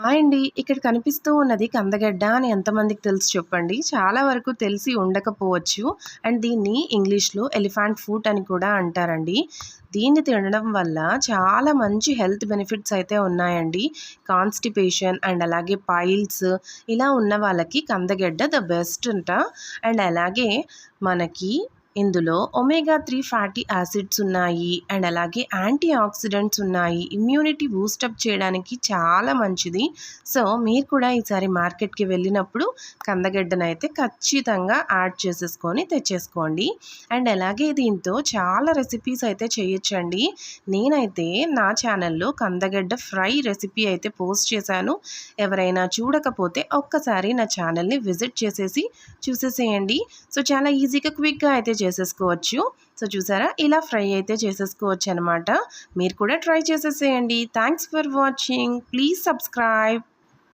Hi అండి. ఇక్కడ కనిపిస్తూ ఉన్నది కందగడ్డ అని ఎంతమందికి తెలుసు చెప్పండి? చాలా వరకు తెలిసి ఉండకపోవచ్చు. అండ్ దీన్ని ఇంగ్లీష్‌లో ఎలిఫాంట్ ఫ్రూట్ అని కూడా అంటారండి. దీన్ని తినడం వల్ల చాలా మంచి హెల్త్ బెనిఫిట్స్ అయితే ఉన్నాయండి. కాన్‌స్టిపేషన్ అండ్ అలాగే పైల్స్ ఇలా ఉన్న వాళ్ళకి కందగడ్డ ద బెస్ట్ అంట. అండ్ అలాగే మనకి ఇందులో ఒమేగా త్రీ ఫ్యాటీ యాసిడ్స్ ఉన్నాయి. అండ్ అలాగే యాంటీ ఆక్సిడెంట్స్ ఉన్నాయి. ఇమ్యూనిటీ బూస్టప్ చేయడానికి చాలా మంచిది. సో, మీరు కూడా ఈసారి మార్కెట్‌కి వెళ్ళినప్పుడు కందగడ్డనైతే ఖచ్చితంగా యాడ్ చేసేసుకొని తెచ్చేసుకోండి. అండ్ అలాగే దీంతో చాలా రెసిపీస్ అయితే చేయొచ్చండి. నేనైతే నా ఛానల్‌లో కందగడ్డ ఫ్రై రెసిపీ అయితే పోస్ట్ చేశాను. ఎవరైనా చూడకపోతే ఒక్కసారి నా ఛానల్‌ని విజిట్ చేసేసి చూసేసేయండి. సో, చాలా ఈజీగా క్విక్‌గా అయితే చేసేసుకోవచ్చు. సో, చూసారా? ఇలా ఫ్రై అయితే చేసేసుకోవచ్చు అనమాట మీరు కూడా ట్రై చేసేసేయండి. Thanks for watching. Please subscribe.